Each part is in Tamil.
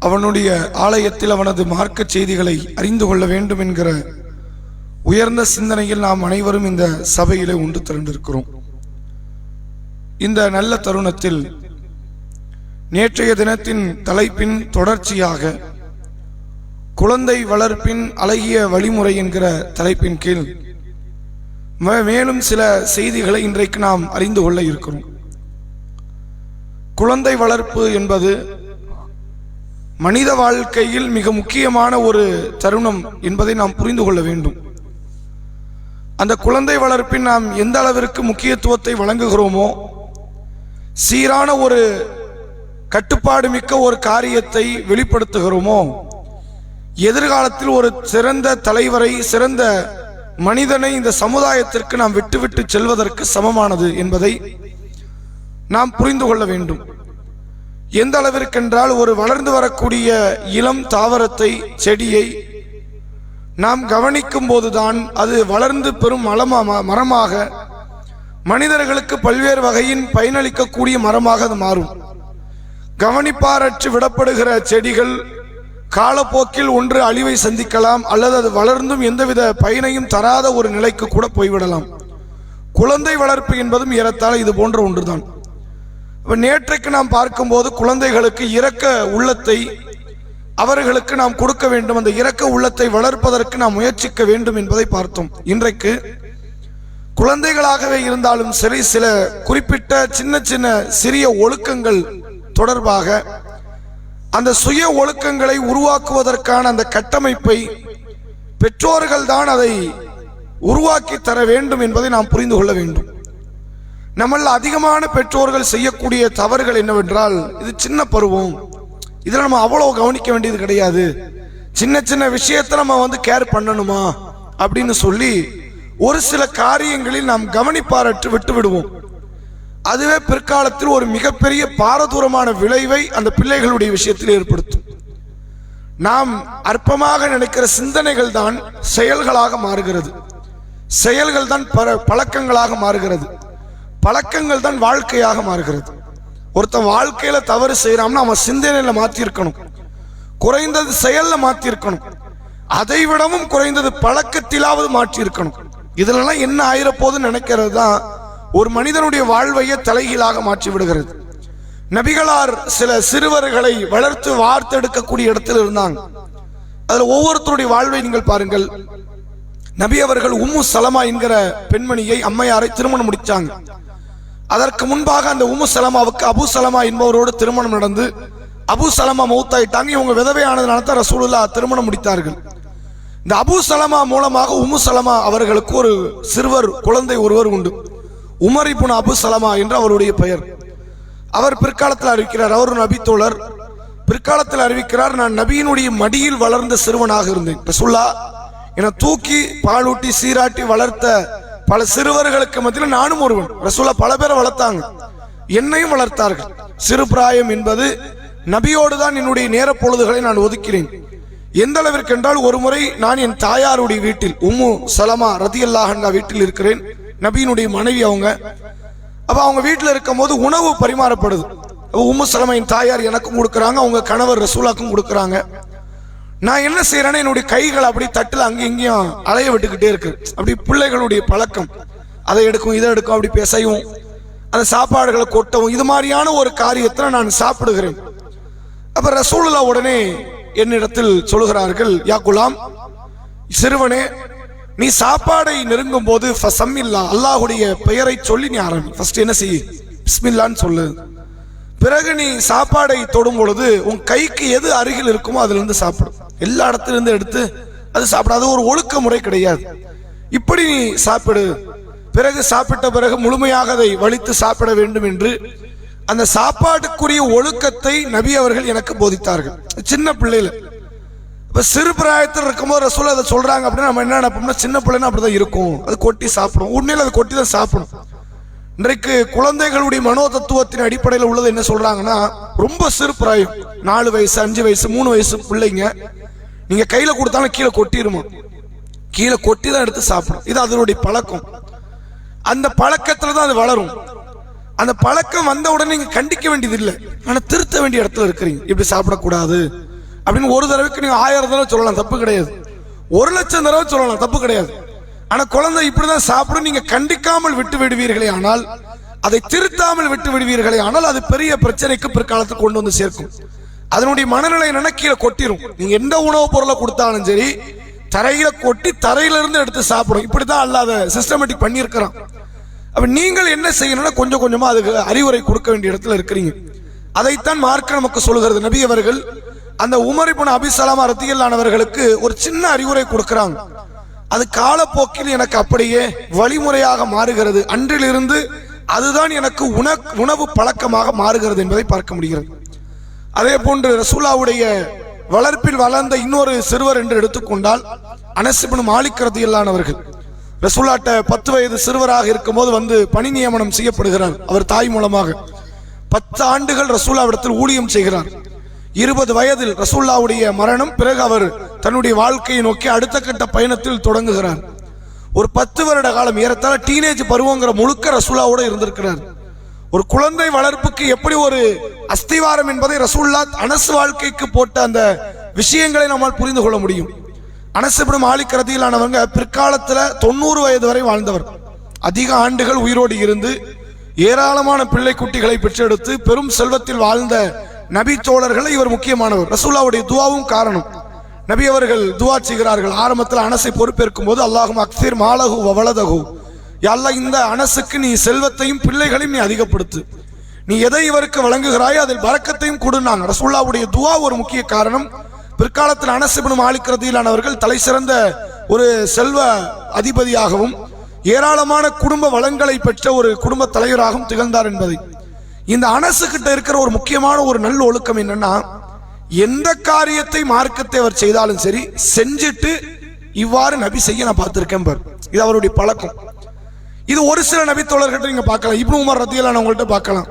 அவனுடைய ஆலயத்தில் அவனது மார்க்க செய்திகளை அறிந்து கொள்ள வேண்டும் என்கிற உயர்ந்த சிந்தனையில் நாம் அனைவரும் இந்த சபையிலே உண்டு திரண்டிருக்கிறோம். இந்த நல்ல தருணத்தில் நேற்றைய தினத்தின் தலைப்பின் தொடர்ச்சியாக குழந்தை வளர்ப்பின் அழகிய வழிமுறை என்கிற தலைப்பின் கீழ் மே- மேலும் சில செய்திகளை இன்றைக்கு நாம் அறிந்து கொள்ள இருக்கிறோம். குழந்தை வளர்ப்பு என்பது மனித வாழ்க்கையில் மிக முக்கியமான ஒரு தருணம் என்பதை நாம் புரிந்து கொள்ள வேண்டும். அந்த குழந்தை வளர்ப்பின் நாம் எந்த அளவிற்கு முக்கியத்துவத்தை வழங்குகிறோமோ சீரான ஒரு கட்டுப்பாடு மிக்க ஒரு காரியத்தை வெளிப்படுத்துகிறோமோ எதிர்காலத்தில் ஒரு சிறந்த தலைவரை சிறந்த மனிதனை இந்த சமுதாயத்திற்கு நாம் விட்டுவிட்டு செல்வதற்கு சமமானது என்பதை நாம் புரிந்து கொள்ள வேண்டும். எந்த அளவிற்கென்றால் ஒரு வளர்ந்து வரக்கூடிய இளம் தாவரத்தை செடியை நாம் கவனிக்கும் போதுதான் அது வளர்ந்து பெரும் மலமாக மரமாக மனிதர்களுக்கு பல்வேறு வகையின் பயனளிக்கக்கூடிய மரமாக அது மாறும். கவனிப்பாரற்று விடப்படுகிற செடிகள் காலப்போக்கில் ஒன்று அழிவை சந்திக்கலாம் அல்லது அது வளர்ந்தும் எந்தவித பயனையும் தராத ஒரு நிலைக்கு கூட போய்விடலாம். குழந்தை வளர்ப்பு என்பதும் ஏறத்தாழ இது போன்ற ஒன்றுதான். நேற்றைக்கு நாம் பார்க்கும்போது குழந்தைகளுக்கு இரக்க உள்ளத்தை அவர்களுக்கு நாம் கொடுக்க வேண்டும். அந்த இரக்க உள்ளத்தை வளர்ப்பதற்கு நாம் முயற்சிக்க வேண்டும் என்பதை பார்த்தோம். இன்றைக்கு குழந்தைகளாகவே இருந்தாலும் சரி சில குறிப்பிட்ட சின்ன சின்ன சிறிய ஒழுக்கங்கள் தொடர்பாக அந்த சுய ஒழுக்கங்களை உருவாக்குவதற்கான அந்த கட்டமைப்பை பெற்றோர்கள் தான் அதை உருவாக்கி தர வேண்டும் என்பதை நாம் புரிந்து கொள்ள வேண்டும். நம்மள அதிகமான பெற்றோர்கள் செய்யக்கூடிய தவறுகள் என்னவென்றால் இது சின்ன பருவம். இதில் நம்ம அவ்வளோ கவனிக்க வேண்டியது கிடையாது. சின்ன சின்ன விஷயத்தை நம்ம வந்து கேர் பண்ணணுமா? அப்படின்னு சொல்லி ஒரு சில காரியங்களில் நாம் கவனிப்பாரற்று விட்டு விடுவோம். அதுவே பிற்காலத்தில் ஒரு மிகப்பெரிய பாரதூரமான விளைவை அந்த பிள்ளைகளுடைய விஷயத்தில் ஏற்படுத்தும். நாம் அற்பமாக நினைக்கிற சிந்தனைகள் தான் செயல்களாக மாறுகிறது. செயல்கள் தான் பழக்கங்களாக மாறுகிறது. பழக்கங்கள் தான் வாழ்க்கையாக மாறுகிறது. ஒருத்தன் வாழ்க்கையில் தவறு செய்யறான்னா அவன் சிந்தனையில் மாற்றிருக்கணும் குறைந்தது செயலில் மாற்றிருக்கணும் அதை விடவும் குறைந்தது பழக்கத்திலாவது மாற்றியிருக்கணும். இதுலலாம் என்ன ஆயிரப்போதுன்னு நினைக்கிறது தான் ஒரு மனிதனுடைய வாழ்வையே தலைகீழாக மாற்றி விடுகிறது. நபிகளார் சில சிறுவர்களை வளர்த்து வார்த்தெடுக்கக்கூடிய இடத்தில் இருந்தாங்க. அதில் ஒவ்வொருத்தருடைய வாழ்வை நீங்கள் பாருங்கள். நபி அவர்கள் உம்மு சலமா என்கிற பெண்மணியை அம்மையாரை திருமணம் முடித்தாங்க அதற்கு முன்பாக அந்த உமு சலமாவுக்கு அபு சலமா என்பவரோடு திருமணம் நடந்து அபு சலமா மௌத்தாயிட்டாங்க. இவங்க விதவையானதுனால தான் ரசூலுல்லா திருமணம் முடித்தார்கள். இந்த அபு சலமா மூலமாக உமு சலமா அவர்களுக்கு ஒரு சிறுவர் குழந்தை ஒருவர் உண்டு. உமர் இப்னு அபு சலமா என்று அவருடைய பெயர். அவர் பிற்காலத்தில் அறிவிக்கிறார் அவர் நபித்தோழர் நபி தோழர். பிற்காலத்தில் அறிவிக்கிறார் நான் நபியினுடைய மடியில் வளர்ந்த சிறுவனாக இருந்தேன். ரசூல்லா என தூக்கி பாலூட்டி சீராட்டி வளர்த்த பல சிறுவர்களுக்கு மத்தியில் நானும் ஒருவன். ரசூலா பல பேரை வளர்த்தாங்க. என்னையும் வளர்த்தார்கள். சிறு பிராயம் என்பது நபியோடு தான் என்னுடைய நேர பொழுதுகளை நான் ஒதுக்கிறேன். எந்த அளவிற்கு என்றால் ஒரு முறை நான் என் தாயாருடைய வீட்டில் உம்மு சலமா ரதியல்லாஹன்கா வீட்டில் இருக்கிறேன். நபியினுடைய மனைவி அவங்க. அப்ப அவங்க வீட்டில் இருக்கும் போது உணவு பரிமாறப்படுது. உம்மு உம்மு என் தாயார் எனக்கும் கொடுக்குறாங்க அவங்க கணவர் ரசூலாக்கும் கொடுக்குறாங்க. நான் என்ன செய்யறேன்னா என்னுடைய கைகள் அப்படி தட்டுல அங்கேயும் இங்கேயும் அலைய விட்டுக்கிட்டே இருக்கு. அப்படி பிள்ளைகளுடைய பழக்கம். அதை எடுக்கும் இதை எடுக்கும் அப்படி பிசையும். அந்த சாப்பாடுகளை கொட்டவும். இது மாதிரியான ஒரு காரியத்தில் நான் சாப்பிடுகிறேன். அப்ப ரசூலுல்லா உடனே என்னிடத்தில் சொல்லுகிறார்கள் யா குலாம் சிறுவனே நீ சாப்பாடை நெருங்கும் போது ஃபசம்மில்லா அல்லாஹுடைய பெயரை சொல்லி நீ ஆரம்பி. ஃபர்ஸ்ட் என்ன செய்? பிஸ்மில்லான்னு சொல்லு. பிறகு நீ சாப்பாடை தொடும் பொழுது உன் கைக்கு எது அருகில் இருக்குமோ அதுல இருந்து சாப்பிடும் எல்லா இடத்துலேருந்து எடுத்து அது சாப்பிடாது. ஒரு ஒழுக்க முறை கிடையாது. இப்படி நீ சாப்பிடு. பிறகு சாப்பிட்ட பிறகு முழுமையாக அதை வலித்து சாப்பிட வேண்டும் என்று அந்த சாப்பாட்டுக்குரிய ஒழுக்கத்தை நபி அவர்கள் எனக்கு போதித்தார்கள். சின்ன பிள்ளையில. இப்போ சிறு பிராயத்தில் இருக்கும்போது ரசூல் அதை சொல்கிறாங்க அப்படின்னா நம்ம என்ன நினைப்போம்னா சின்ன பிள்ளைன்னா அப்படிதான் இருக்கும். அது கொட்டி சாப்பிடும். உண்மையில் அது கொட்டி தான் சாப்பிடும். இன்றைக்கு குழந்தைகளுடைய மனோ தத்துவத்தின் அடிப்படையில் உள்ளது என்ன சொல்கிறாங்கன்னா ரொம்ப சிறு பிராயம். நாலு வயசு அஞ்சு வயசு மூணு வயசு பிள்ளைங்க நீங்க கையில கொடுத்தாலும் கீழே கொட்டிடுமா கீழே கொட்டி தான் எடுத்து சாப்பிடும் இது அதனுடைய பழக்கம். அந்த பழக்கத்துல தான் அது வளரும். அந்த பழக்கம் வந்த உடனே நீங்க கண்டிக்க வேண்டியது இல்லை ஆனா திருத்த வேண்டிய இடத்துல இருக்கிறீங்க. இப்படி சாப்பிடக்கூடாது. அப்படின்னு ஒரு தடவைக்கு நீங்க ஆயிரம் தடவை சொல்லலாம். தப்பு கிடையாது. ஒரு லட்சம் தடவை சொல்லலாம். தப்பு கிடையாது. ஆனா குழந்தை இப்படிதான் சாப்பிடும். நீங்க கண்டிக்காமல் விட்டு விடுவீர்களே ஆனால் அதை திருத்தாமல் விட்டு விடுவீர்களே ஆனால் அது பெரிய பிரச்சனைக்கு பிற்காலத்தில் கொண்டு வந்து சேர்க்கும். அதனுடைய மனநிலை என்னன்னா கீழே கொட்டிரும். நீங்க எந்த உணவுப் பொருளை கொடுத்தாலும் சரி தரையில கொட்டி தரையில இருந்து எடுத்து சாப்பிடும். இப்படிதான் அல்லாத சிஸ்டமேட்டிக் பண்ணியிருக்கிறான். அப்ப நீங்கள் என்ன செய்யணும்னா கொஞ்சம் கொஞ்சமா அதுக்கு அறிவுரை கொடுக்க வேண்டிய இடத்துல இருக்கிறீங்க. அதைத்தான் மார்க்க நமக்கு சொல்லுகிறது. நபி அவர்கள் அந்த உமர் இப்னு அபிசலாமா ரத்தியல்லானவர்களுக்கு ஒரு சின்ன அறிவுரை கொடுக்கிறாங்க. அது காலப்போக்கில் எனக்கு அப்படியே வழிமுறையாக மாறுகிறது. அன்றிலிருந்து அதுதான் எனக்கு உண உணவு பழக்கமாக மாறுகிறது என்பதை பார்க்க முடிகிறது. அதே போன்று ரசூலாவுடைய வளர்ப்பில் வளர்ந்த இன்னொரு சிறுவர் என்று எடுத்துக்கொண்டால் அனசிபன் மாலிக் இல்லானவர்கள் ரசூலாட்ட பத்து வயது சிறுவராக இருக்கும்போது வந்து பணி நியமனம் செய்யப்படுகிறார் அவர் தாய் மூலமாக. பத்து ஆண்டுகள் ரசூலாவிடத்தில் ஊழியம் செய்கிறார். இருபது வயதில் ரசூல்லாவுடைய மரணம் பிறகு அவர் தன்னுடைய வாழ்க்கையை நோக்கி அடுத்த கட்ட பயணத்தில் தொடங்குகிறார். ஒரு பத்து வருட காலம் ஏறத்தாழ டீனேஜ் பருவங்கிற முழுக்க ரசூலாவோட இருந்திருக்கிறார். ஒரு குழந்தை வளர்ப்புக்கு எப்படி ஒரு அஸ்திவாரம் என்பதை ரசூல்லா அனசு வாழ்க்கைக்கு போட்ட அந்த விஷயங்களை நம்மால் புரிந்து கொள்ள முடியும். அனசுபடும் ஆலிக்கரதியிலானவங்க பிற்காலத்தில் தொண்ணூறு வயது வரை வாழ்ந்தவர். அதிக ஆண்டுகள் உயிரோடு இருந்து ஏராளமான பிள்ளை குட்டிகளை பெற்றெடுத்து பெரும் செல்வத்தில் வாழ்ந்த நபி தோழர்களை இவர் முக்கியமானவர். ரசூல்லாவுடைய துவாவும் காரணம். நபி அவர்கள் துவா செய்கிறார்கள். ஆரம்பத்தில் அனசை பொறுப்பேற்கும் போது அல்லாஹும் அக்சீர் மாலகு வவலதகு அல்லாஹ் இந்த அனசுக்கு நீ செல்வத்தையும் பிள்ளைகளையும் நீ அதிகப்படுத்து. நீ எதை இவருக்கு வழங்குகிறாயோ அதில் பறக்கத்தையும் கொடுனாங்க ரசூல்லாவுடைய துவா ஒரு முக்கிய காரணம். பிற்காலத்தில் அனசிபனும் ஆலிக்கிறதியிலானவர்கள் தலை சிறந்த ஒரு செல்வ அதிபதியாகவும் ஏராளமான குடும்ப வளங்களை பெற்ற ஒரு குடும்ப தலைவராகவும் திகழ்ந்தார் என்பதை. இந்த அனசு கிட்ட இருக்கிற ஒரு முக்கியமான ஒரு நல்ல ஒழுக்கம் என்னன்னா எந்த காரியத்தை மார்க்கத்தை அவர் செய்தாலும் சரி செஞ்சுட்டு இவ்வாறு நபி செய்ய நான் பார்த்துருக்கேன் பார். இது அவருடைய பழக்கம். இது ஒரு சில நபி தோழர்கிட்ட நீங்க பார்க்கலாம். இப்னு உமர் ரத்தியலானவங்கள்ட்ட பார்க்கலாம்.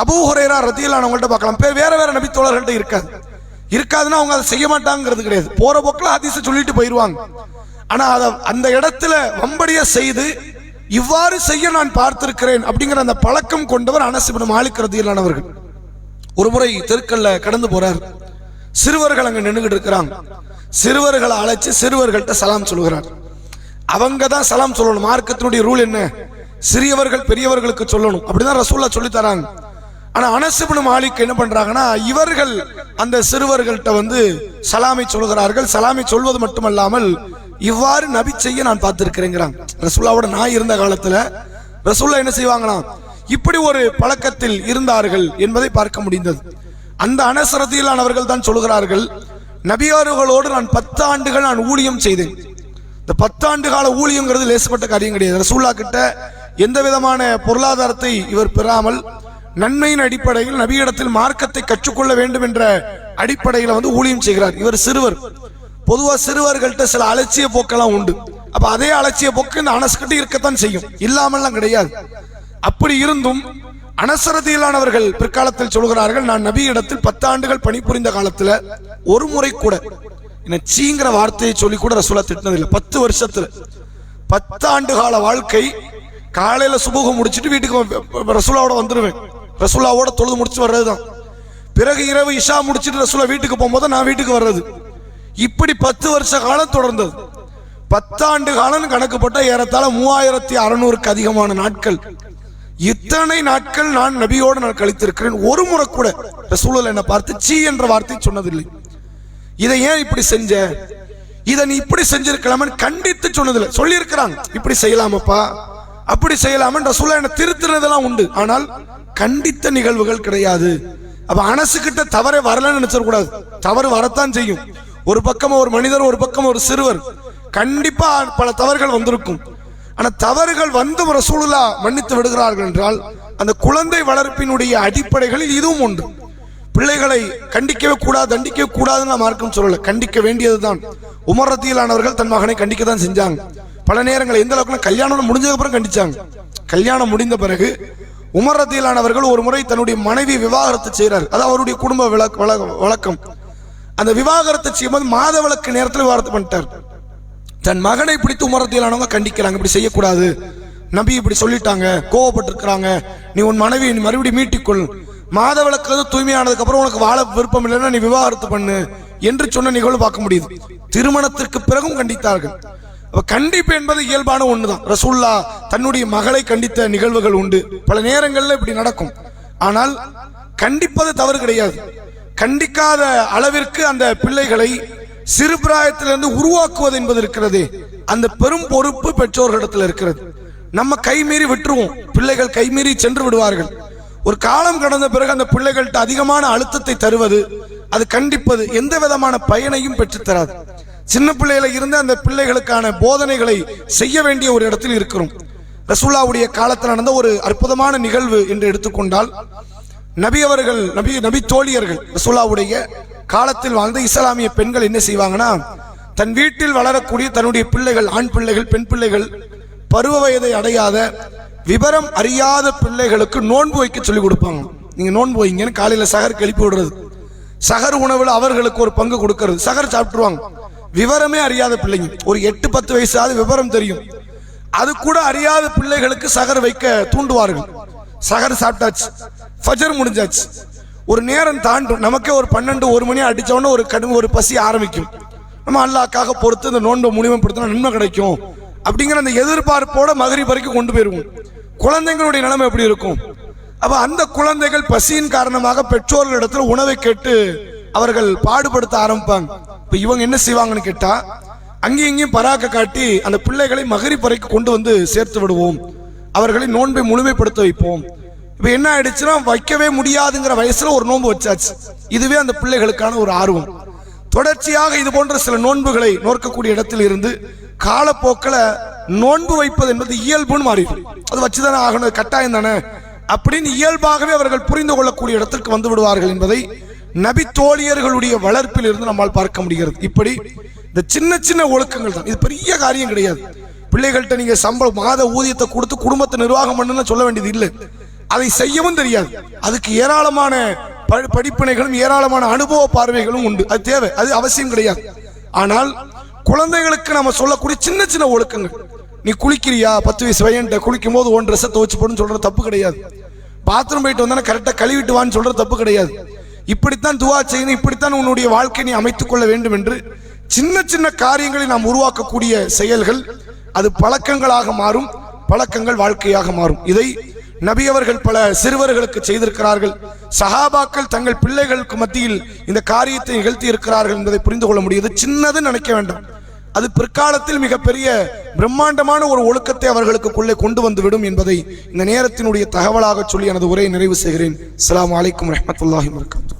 அபூ ஹுரைரா ரத்தியலானவங்கள்ட்ட பார்க்கலாம். பேர் வேற வேற நபி தோழர்கள்ட்ட இருக்காது. இருக்காதுன்னா அவங்க அதை செய்ய மாட்டாங்கிறது கிடையாது. போற போக்கில் ஹதீஸை சொல்லிட்டு போயிடுவாங்க ஆனா அதை அந்த இடத்துல வம்படிய செய்து இவ்வாறு செய்ய நான் பார்த்திருக்கிறேன் அப்படிங்கிற அந்த பழக்கம் கொண்டவர் அனசிபின் மாலிக் ரத்தியலானவர்கள் ஒரு முறை தெருக்கல்ல கடந்து போறார். சிறுவர்கள் அங்க நின்றுகிட்டு இருக்கிறாங்க. சிறுவர்களை அழைச்சு சிறுவர்கள்ட்ட சலாம் சொல்கிறார் அவங்க தான் சலாம் சொல்லணும். மார்க்கத்தினுடைய ரூல் என்ன? சிறியவர்கள் பெரியவர்களுக்கு சொல்லணும். அப்படிதான் ரசூல்லா சொல்லி தராங்க. ஆனா அனசுபின் மாலிக் என்ன பண்றாங்கன்னா இவர்கள் அந்த சிறுவர்கள்ட்ட வந்து சலாமை சொல்கிறார்கள். சலாமை சொல்வது மட்டுமல்லாமல் இவ்வாறு நபி செய்ய நான் பார்த்திருக்கிறேங்கிறாங்க. ரசூல்லாவோட நான் இருந்த காலத்துல ரசூல்லா என்ன செய்வாங்களாம்? இப்படி ஒரு பழக்கத்தில் இருந்தார்கள் என்பதை பார்க்க முடிந்தது. அந்த அனசரத்தியிலானவர்கள் தான் சொல்கிறார்கள் நபியார்களோடு நான் பத்து ஆண்டுகள் நான் ஊழியம் செய்தேன். இந்த பத்தாண்டு கால ஊழியங்கிறது லேசப்பட்ட காரியம் கிடையாது. ரசூல்லா கிட்ட எந்த விதமான பொருளாதாரத்தை இவர் பெறாமல் நன்மையின் அடிப்படையில் நபியிடத்தில் மார்க்கத்தை கற்றுக்கொள்ள வேண்டும் என்ற அடிப்படையில் வந்து ஊழியம் செய்கிறார். இவர் சிறுவர். பொதுவா சிறுவர்கள்ட்ட சில அலட்சிய போக்கெல்லாம் உண்டு. அப்ப அதே அலட்சிய போக்கு இந்த அனஸ்கிட்ட இருக்கத்தான் செய்யும். இல்லாமல்லாம் கிடையாது. அப்படி இருந்தும் அனசரதியிலானவர்கள் பிற்காலத்தில் சொல்கிறார்கள் நான் நபி இடத்தில் பத்து ஆண்டுகள் பணிபுரிந்த காலத்துல ஒரு முறை கூட என்ன சீங்கிற வார்த்தையை சொல்லி கூட ரசூலா திட்டினதில்லை. பத்து வருஷத்துல பத்து ஆண்டு கால வாழ்க்கை காலையில சுபூகம் முடிச்சிட்டு வீட்டுக்கு ரசூலாவோட வந்துடுவேன் ரசூலாவோட தொழுது முடிச்சு வர்றதுதான். பிறகு இரவு இஷா முடிச்சிட்டு ரசூலா வீட்டுக்கு போகும்போது நான் வீட்டுக்கு வர்றது. இப்படி பத்து வருஷ காலம் தொடர்ந்தது. பத்தாண்டு காலம் கணக்கு ஏறத்தாழ மூவாயிரத்தி அறுநூறுக்கு அதிகமான நாட்கள். இத்தனை நாட்கள் நான் நபியோடு நான் கழித்திருக்கிறேன். ஒரு முறை கூட ரசூலில் என்னை பார்த்து சீ என்ற வார்த்தை சொன்னதில்லை. இதை ஏன் இப்படி செஞ்ச? இதை நீ இப்படி செஞ்சிருக்கலாம்னு கண்டித்து சொன்னதில்லை. சொல்லியிருக்கிறாங்க. இப்படி செய்யலாமப்பா? அப்படி செய்யலாமன்னு ரசூலா என்ன திருத்துறதெல்லாம் உண்டு. ஆனால் கண்டித்த நிகழ்வுகள் கிடையாது. அப்ப அனசுகிட்ட தவறே வரலன்னு நினைச்சிடக்கூடாது. தவறு வரத்தான் செய்யும். ஒரு பக்கம் ஒரு மனிதர் ஒரு பக்கம் ஒரு சிறுவர். கண்டிப்பா பல தவறுகள் வந்திருக்கும். ஆனா தவறுகள் வந்தும் ரசூலுல்லா மன்னித்து விடுகிறார்கள் என்றால் அந்த குழந்தை வளர்ப்பினுடைய அடிப்படைகளில் இதுவும் உண்டு. பிள்ளைகளை கண்டிக்கவே கூடாது தண்டிக்கவே கூடாதுன்னு நான் மார்க்கம் சொல்லல. கண்டிக்க வேண்டியதுதான். உமர் ரத்தியிலானவர்கள் தன் மகனை கண்டிக்க தான் செஞ்சாங்க. பல நேரங்கள் எந்த அளவுக்கு கல்யாணம் முடிஞ்சதுக்கு அப்புறம் கண்டிச்சாங்க. கல்யாணம் முடிந்த பிறகு உமர் ரத்தியிலானவர்கள் ஒரு முறை தன்னுடைய மனைவி விவாகரத்து செய்கிறார் அது அவருடைய குடும்ப விளக்க- வழக்கம். அந்த விவாகரத்து செய்யும்போது மாத விளக்கு நேரத்தில் விவாகரத்து பண்ணிட்டார். தன் மகனை பிடித்து உமரத்திலானவங்க கண்டிக்கிறாங்க. இப்படி செய்யக்கூடாது. நபி இப்படி சொல்லிட்டாங்க. கோவப்பட்டிருக்கிறாங்க. நீ உன் மனைவி நீ மறுபடியும் மீட்டிக்கொள். மாத விளக்கு தூய்மையானதுக்கு அப்புறம் உனக்கு வாழ விருப்பம் இல்லைன்னா நீ விவாகரத்து பண்ணு என்று சொன்ன நிகழ்வு பார்க்க முடியுது. திருமணத்திற்கு பிறகும் கண்டித்தார்கள். கண்டிப்பு என்பது இயல்பான ஒண்ணுதான். ரசூல்லா தன்னுடைய மகளை கண்டித்த நிகழ்வுகள் உண்டு. பல நேரங்களில் இப்படி நடக்கும். ஆனால் கண்டிப்பது தவறு கிடையாது. கண்டிக்காத அளவிற்கு அந்த பிள்ளைகளை சிறு பிராயத்திலிருந்து உருவாக்குவது என்பது இருக்கிறது. அந்த பெரும் பொறுப்பு பெற்றோர்களிடத்தில் இருக்கிறது. நம்ம கைமீறி விட்டுருவோம். பிள்ளைகள் கைமீறி சென்று விடுவார்கள். ஒரு காலம் கடந்த பிறகு அந்த பிள்ளைகள்கிட்ட அதிகமான அழுத்தத்தை தருவது அது கண்டிப்பது எந்த விதமான பயனையும் பெற்றுத்தராது. சின்ன பிள்ளையில இருந்து அந்த பிள்ளைகளுக்கான போதனைகளை செய்ய வேண்டிய ஒரு இடத்தில் இருக்கிறோம். ரசூல்லாவுடைய காலத்தில் நடந்த ஒரு அற்புதமான நிகழ்வு என்று எடுத்துக்கொண்டால் நபி அவர்கள் நபி நபி தோழியர்கள் ரசூல்லாவுடைய காலத்தில் வாழ்ந்த இஸ்லாமிய பெண்கள் என்ன செய்வாங்கன்னா தன் வீட்டில் வளரக்கூடிய தன்னுடைய பிள்ளைகள் ஆண் பிள்ளைகள் பெண் பிள்ளைகள் பருவ வயதை அடையாத விவரம் அறியாத பிள்ளைகளுக்கு நோன்பு வைக்க சொல்லி கொடுப்பாங்க. நீங்க நோன்பு வைங்கன்னு காலையில சகர் கழிப்பு விடுறது. சகர் உணவில் அவர்களுக்கு ஒரு பங்கு கொடுக்கறது. சகர் சாப்பிட்டுருவாங்க. விவரமே அறியாத பிள்ளைங்க. ஒரு எட்டு பத்து வயசாவது விவரம் தெரியும். அது கூட அறியாத பிள்ளைகளுக்கு சகர் வைக்க தூண்டுவார்கள். சகர் சாப்பிட்டாச்சு. ஃபஜர் முடிஞ்சாச்சு. ஒரு நேரம் தாண்டும். நமக்கே ஒரு பன்னெண்டு ஒரு மணி அடித்தவொடனே ஒரு கடும் ஒரு பசி ஆரம்பிக்கும். நம்ம அல்லாக்காக பொறுத்து இந்த நோன்பை முழுமைப்படுத்தினா நன்மை கிடைக்கும். அப்படிங்கிற அந்த எதிர்பார்ப்போட மதுரை வரைக்கும் கொண்டு போயிருவோம். குழந்தைங்களுடைய நிலைமை எப்படி இருக்கும்? அப்ப அந்த குழந்தைகள் பசியின் காரணமாக பெற்றோர்களிடத்தில் உணவை கேட்டு அவர்கள் பாடுபடுத்த ஆரம்பிப்பாங்க. இப்ப இவங்க என்ன செய்வாங்கன்னு கேட்டா அங்கேயும் இங்கேயும் பராக்க காட்டி அந்த பிள்ளைகளை மகரி பறைக்கு கொண்டு வந்து சேர்த்து விடுவோம். அவர்களை நோன்பை முழுமைப்படுத்த வைப்போம். இப்ப என்ன ஆயிடுச்சுன்னா வைக்கவே முடியாதுங்கிற வயசுல ஒரு நோன்பு வச்சாச்சு. இதுவே அந்த பிள்ளைகளுக்கான ஒரு ஆர்வம். தொடர்ச்சியாக இது போன்ற சில நோன்புகளை நோக்கக்கூடிய இடத்தில் இருந்து காலப்போக்கில் நோன்பு வைப்பது என்பது இயல்புன்னு மாறிடும் அது வச்சுதானே ஆகணும் கட்டாயம் தானே? அப்படின்னு இயல்பாகவே அவர்கள் புரிந்து கொள்ளக்கூடிய இடத்திற்கு வந்து விடுவார்கள் என்பதை நபி தோழியர்களுடைய வளர்ப்பில் இருந்து நம்மால் பார்க்க முடிகிறது. இப்படி இந்த சின்ன சின்ன ஒழுக்கங்கள் தான். இது பெரிய காரியம் கிடையாது. பிள்ளைகள்கிட்ட நீங்க சம்பளம் மாத ஊதியத்தை கொடுத்து குடும்பத்தை நிர்வாகம் பண்ணுன்னு சொல்ல வேண்டியது இல்லை. அதை செய்யவும் தெரியாது. அதுக்கு ஏராளமான படிப்பினைகளும் ஏராளமான அனுபவ பார்வைகளும் உண்டு. அது தேவை. அது அவசியம் கிடையாது. ஆனால் குழந்தைகளுக்கு நம்ம சொல்லக்கூடிய சின்ன சின்ன ஒழுக்கங்கள். நீ குளிக்கிறியா? பத்து வயசு பையன்ட்ட குளிக்கும் போது ஒன் ட்ரெஸ்ஸை துவச்சு போடுன்னு சொல்றது தப்பு கிடையாது. பாத்ரூம் போயிட்டு வந்தானே கரெக்டாக கழுவிட்டு வான்னு சொல்றது தப்பு கிடையாது. இப்படித்தான் துவா செய்யணும் இப்படித்தான் உன்னுடைய வாழ்க்கை நீ அமைத்துக் கொள்ள வேண்டும் என்று சின்ன சின்ன காரியங்களை நாம் உருவாக்கக்கூடிய செயல்கள் அது பழக்கங்களாக மாறும் பழக்கங்கள் வாழ்க்கையாக மாறும். இதை நபி அவர்கள் பல சிறுவர்களுக்கு செய்திருக்கிறார்கள். சஹாபாக்கள் தங்கள் பிள்ளைகளுக்கு மத்தியில் இந்த காரியத்தை நிகழ்த்தி இருக்கிறார்கள் என்பதை புரிந்து கொள்ள முடியுது. சின்னது நினைக்க வேண்டாம். அது பிற்காலத்தில் மிகப்பெரிய பிரம்மாண்டமான ஒரு ஒழுக்கத்தை அவர்களுக்குள்ளே கொண்டு வந்து விடும் என்பதை இந்த நேரத்தினுடைய தகவலாக சொல்லி எனது உரையை நிறைவு செய்கிறேன். அஸ்லாம் வலைக்கம் ரஹ்மத்துல்லாஹி வபரகாத்துஹு.